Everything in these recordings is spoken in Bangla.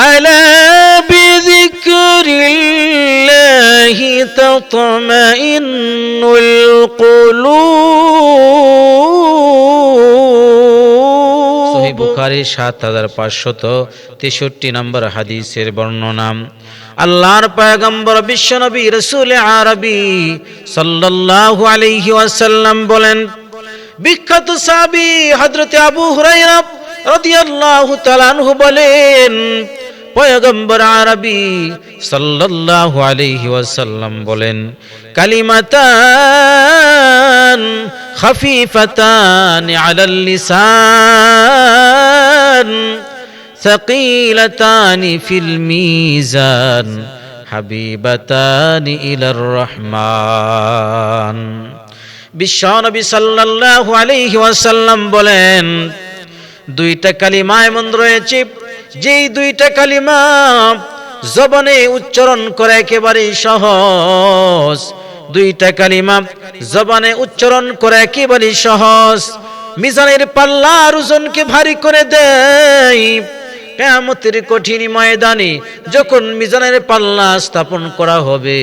ألا بذكر الله تطمئن القلوب সহি বুখারী সাত হাজার পাঁচশত তেষট্টি নম্বর হাদিসের বর্ণনা আল্লাহর পয়গম্বর বিশ্বনবী রসুল আরবি সাল্লাল্লাহু আলাইহি ওয়াসাল্লাম বলেন বিখ্যাত সাহাবী হযরতে আবু হুরায়রা রাদিয়াল্লাহু তাআলা আনহু বলেন পয়গম্বর আরবি সাল্লাল্লাহু আলাইহি ওয়াসাল্লাম বলেন কালিমাতান خفيفتان على اللسان ثقيلتان في الميزان حبيبتان إلى الرحمن বিশ্বনবী সাল্লাল্লাহু আলাইহি ওয়াসাল্লাম বলেন দুইটা কালিমা এমন রয়েছে যেই দুইটা কালিমা জবানে উচ্চারণ করে একেবারে সহজ। দুইটা কালিমা জবানে উচ্চারণ করে একেবারে সহজ। মিজানের পাল্লার ওজনকে ভারী করে দেয়। কেয়ামতের কঠিন ময়দানে যখন মিজানের পাল্লা স্থাপন করা হবে,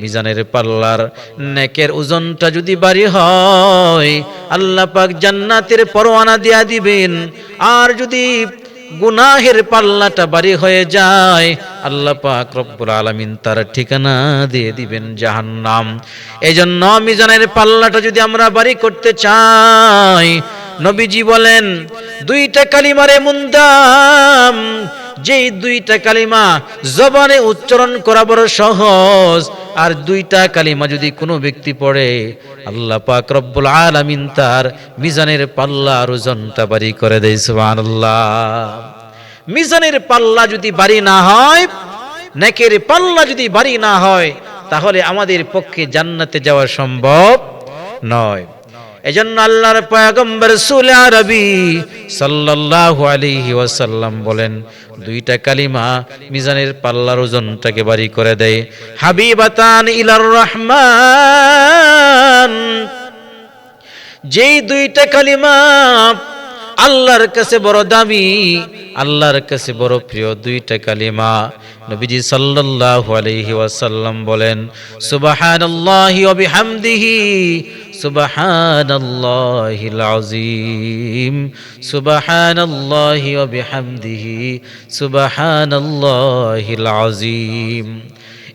মিজানের পাল্লার নেকের ওজনটা যদি বাড়ি হয়, আল্লাহ পাক জান্নাতের পরোয়ানা দিয়া দিবেন। আর যদি গুনাহের পাল্লাটা বাড়ি হয়ে যায়। আল্লাহ পাক রব্বুল আলামিন তার ঠিকানা দিয়ে দিবেন জাহান্নাম। এজন্য মিজানের পাল্লাটা যদি আমরা বাড়ি করতে চাই, নবীজি বলেন, দুইটা কালিমারে মুন্দাম যেই দুইটা কালিমা জবানে উচ্চারণ করা বড় সহজ, আর দুইটা কালিমা যদি কোনো ব্যক্তি পড়ে আল্লাহ পাক রব্বুল আলামিন তার মিজানের পাল্লা ওজনটা বাড়ি করে দেয়, সুবহানাল্লাহ। মিজানের পাল্লা যদি বাড়ি না হয়, নেকের পাল্লা যদি বাড়ি না হয়, তাহলে আমাদের পক্ষে জান্নাতে যাওয়া সম্ভব নয়। এজন্য আল্লাহর পয়গম্বর রাসূল আরবি সাল্লাল্লাহু আলাইহি ওয়াসাল্লাম বলেন, দুইটা কালিমা মিজানের পাল্লার ওজনটাকে বাড়ি করে দেয়। হাবিবাতান ইলার রহমান। যেই দুইটা কালিমা আল্লাহর কাছে বড় দামি, আল্লাহর কাছে বড় প্রিয় দুইটা কালিমা নবীজি সাল্লাল্লাহু আলাইহি ওয়াসাল্লাম বলেন, সুবহানাল্লাহি ওয়া বিহামদিহি আযীম। সুবহানাল্লাহি ওয়া বিহামদিহি। সুবহানাল্লাহিল আযীম।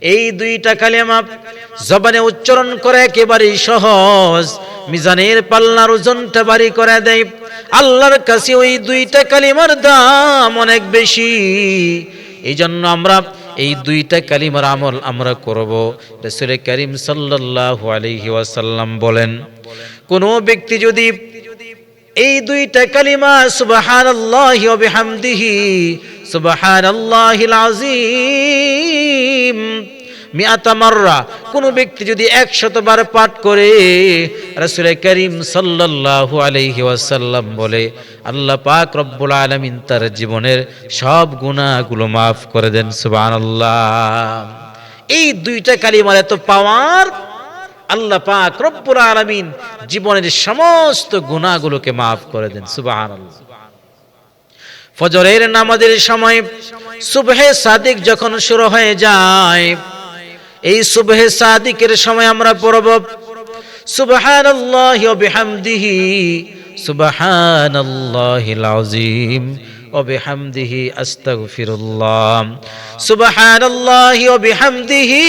এই দুইটা কালেমা জবানে উচ্চারণ করে একেবারেই সহজ। মিজানের পাল্লার ওজনটা বাড়ি করে দেয়। আল্লাহর কাছে ওই দুইটা কালিমার দাম অনেক বেশি। এই জন্য আমরা এই দুইটা কালিমার আমল আমরা করব। রসুল করিম সাল্লাহ আলহি ওয়াসাল্লাম বলেন, কোন ব্যক্তি যদি এই দুইটা কালিমা সুবাহান আল্লাহি অবিহামদিহি সুবাহান আল্লাহিল মিয়াতা মাররা। কোন ব্যক্তি যদি একশতবার পাঠ করে রাসূল করিম সাল্লাল্লাহু আলাইহি ওয়াসাল্লাম বলে, আল্লাহ পাক রব্বুল আলমিন তার জীবনের সব গুনাহগুলো মাফ করে দেন, সুবহানাল্লাহ। এই দুইটা কালিমার এত পাওয়ার, আল্লাহ পাক রব্বুল আলামিন জীবনের সমস্ত গুনাহগুলোকে মাফ করে দেন, সুবহানাল্লাহ। ফজরের নামাজের সময়, সুবহে সাদিক যখন শুরু হয়ে যায় এই সুবহে সাদিকের সময় আমরা পড়ব, সুবহানাল্লাহি ওয়া বিহামদিহি, সুবহানাল্লাহিল আযীম, ওয়া বিহামদিহি আস্তাগফিরুল্লাহ, সুবহানাল্লাহি ওয়া বিহামদিহি,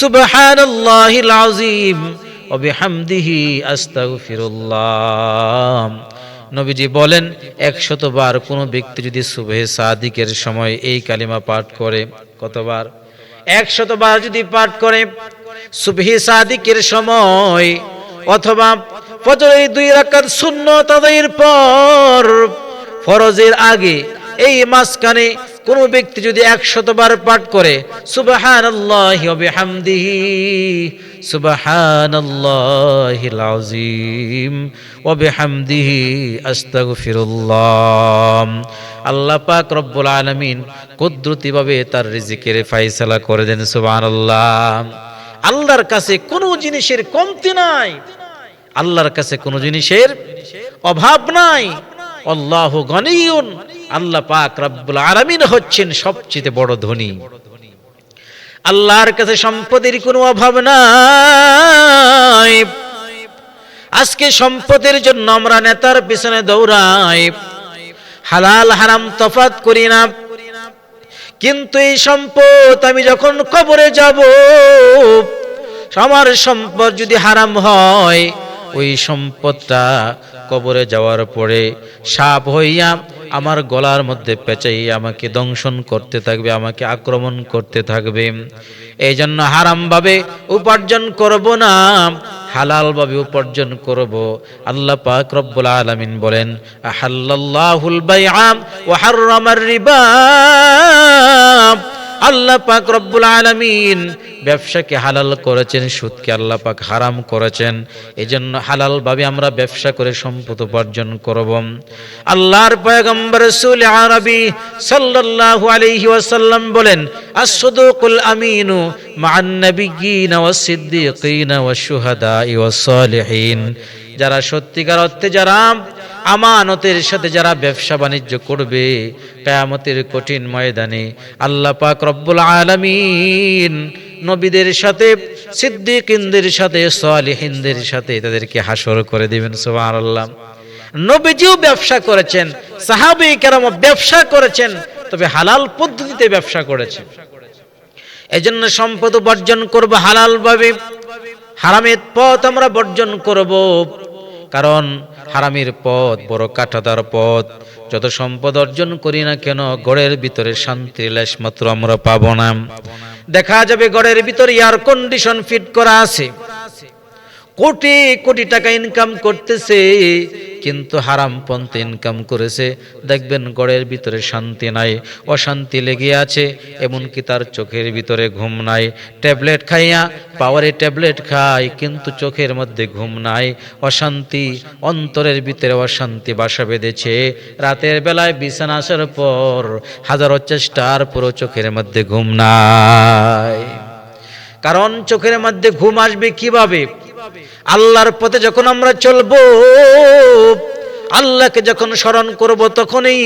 সুবহানাল্লাহিল আযীম, ওয়া বিহামদিহি আস্তাগফিরুল্লাহ। নবীজি বলেন, একশতবার কোনো ব্যক্তি যদি সুবহে সাদিকের সময় এই কালিমা পাঠ করে, কতবার? একশতবার যদি পাঠ করে সুবহি সাদিকের সময় অথবা ফজরের দুই রাকাত সুন্নত আদায়ের পর ফরজের আগে এই মাঝখানে কোন ব্যক্তি যদি একশতবার পাঠ করে, সুবহানাল্লাহি ওয়া বিহামদিহি, সুবহানাল্লাহিল আযীম ওয়া বিহামদিহি আস্তাগফিরুল্লাহ। আল্লাহ পাক রব্বুল আলামিন কুদরতিভাবে তার রিজিকের ফায়সালা করে দেন, সুবহানাল্লাহ। আল্লাহর কাছে কোনো জিনিসের কমতি নাই। আল্লাহর কাছে কোনো জিনিসের অভাব নাই। আল্লাহ গনিয়ুন। আল্লাহ পাক রব্বুল আলামিন হচ্ছেন সবচেয়ে বড় ধনী। আল্লাহর কাছে সম্পদের কোনো অভাব নাই। আজকে সম্পদের জন্য আমরা নেতার পিছনে দৌড়াই। হালাল, হারাম তফাত করি না। কিন্তু এই সম্পদ আমি যখন কবরে যাব, আমার সম্পদ যদি হারাম হয়, ওই সম্পদটা কবরে যাওয়ার পরে সাপ হইয়া আমার গলার মধ্যে পেঁচাই আমাকে দংশন করতে থাকবে, আমাকে আক্রমণ করতে থাকবে। এই জন্য হারামভাবে উপার্জন করব না, হালালভাবে উপার্জন করব। আল্লাহ পাক রব্বুল আলামিন বলেন, আহাল্লাল্লাহুল বাইআ ওয়া হাররামার রিবা। আল্লাহ পাক রব্বুল আলামিন ব্যবসাকে হালাল করেছেন, সুদকে আল্লাহ পাক হারাম করেছেন। এজন্য হালাল ভাবে আমরা ব্যবসা করে সম্পদ উপার্জন করব। আল্লাহর পয়গম্বর রাসূল আরবি সাল্লাল্লাহু আলাইহি ওয়াসাল্লাম বলেন, আস-সাদুকুল আমিনু মা'আন নাবিয়্যিন ওয়াস সিদ্দিকিন ওয়াশ শুহাদা'i ওয়াস সালিহিন যারা সত্যিকার অর্থে যারা আমানতের সাথে যারা ব্যবসা বাণিজ্য করবে, কেয়ামতের কঠিন ময়দানে আল্লাহ পাক রব্বুল আলামিন নবীদের সাথে, সিদ্দিকিনদের সাথে, সালিহিনদের সাথে তাদেরকে হাসর করে দেবেন দিবেন সুবহানাল্লাহ। নবীজিও ব্যবসা করেছেন, সাহাবী কেরাম ব্যবসা করেছেন, তবে হালাল পদ্ধতিতে ব্যবসা করেছেন। এজন্য সম্পদ বর্জন করব হালাল ভাবে হারামের পথ আমরা বর্জন করব। কারণ হারামের পথ বড় কাটাদার পথ। যত সম্পদ অর্জন করি না কেন, গড়ের ভিতরে শান্তির লেশ মাত্র আমরা পাবো না। দেখা যাবে গড়ের ভিতরে এয়ার কন্ডিশন ফিট করা আছে। কোটি কোটি টাকা ইনকাম করতেছে, কিন্তু হারাম পন্থে ইনকাম করেছে। দেখবেন গড়ের ভিতরে শান্তি নাই, অশান্তি লেগে আছে, এমনকি তার চোখের ভিতরে ঘুম নাই। ট্যাবলেট খাইয়া পাওয়ারে ট্যাবলেট খাই, কিন্তু চোখের মধ্যে ঘুম নাই। অশান্তি, অন্তরের ভিতরে অশান্তি বাসা বেঁধেছে। রাতের বেলায় বিছানা আসার পর হাজারো চেষ্টার পুরো চোখের মধ্যে ঘুম নাই। কারণ চোখের মধ্যে ঘুম আসবে কীভাবে? আল্লাহর পথে যখন আমরা চলবো, আল্লাহকে যখন স্মরণ করব তখনই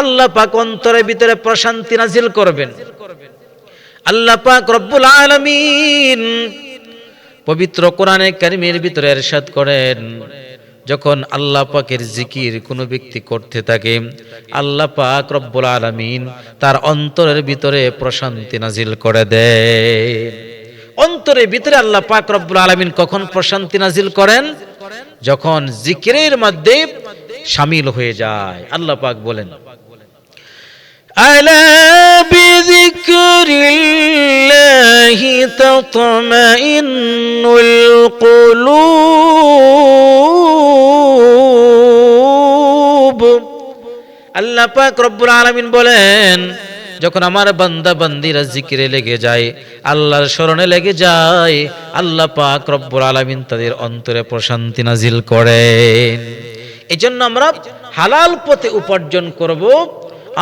আল্লাহ পাক অন্তরের ভিতরে প্রশান্তি নাজিল করবেন। আল্লাহ পাক রব্বুল আলামিন পবিত্র কোরআনে কারিমের ভিতরে এরশাদ করেন, যখন আল্লাহ পাকের জিকির কোনো ব্যক্তি করতে থাকে, আল্লাহ পাক রব্বুল আলামিন তার অন্তরের ভিতরে প্রশান্তি নাজিল করে দেয় অন্তরের ভিতরে আল্লাহ পাক রব্বুল আলামিন কখন প্রশান্তি নাজিল করেন যখন জিকিরের মধ্যে শামিল হয়ে যায় আল্লাহ পাক বলেন ألا بذكر الله تطمئن القلوب আল্লাহ পাক রব্বুল আলামিন বলেন যখন আমার বান্দা বান্দিরা জিকিরে লেগে যায়, আল্লাহর স্মরণে লেগে যায়, আল্লাহ পাক রব্বুল আলামিন তাদের অন্তরে প্রশান্তি নাজিল করেন। জন্য আমরা হালাল পথে উপার্জন করব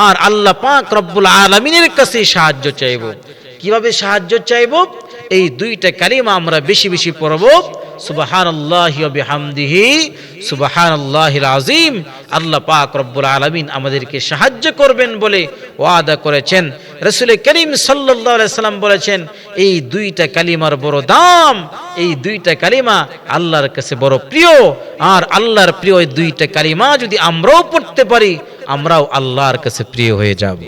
আর আল্লাহ পাক রব্বুল আলামিনের কাছে সাহায্য চাইব। কীভাবে সাহায্য চাইব? এই দুইটা কালিমা আমরা বেশি বেশি পড়ব। সুবহানাল্লাহি ওয়া বিহামদিহি, সুবহানাল্লাহিল আযীম। আল্লাহ পাক রব্বুল আমাদেরকে সাহায্য করবেন বলে ওয়াদা করেছেন। রাসূল করিম আলাইহি সাল্লাম বলেছেন, এই দুইটা কালিমার বড় দাম, এই দুইটা কালিমা আল্লাহর কাছে বড় প্রিয়। আর আল্লাহর প্রিয় এই দুইটা কালিমা যদি আমরাও পড়তে পারি, আমরাও আল্লাহর কাছে প্রিয় হয়ে যাব।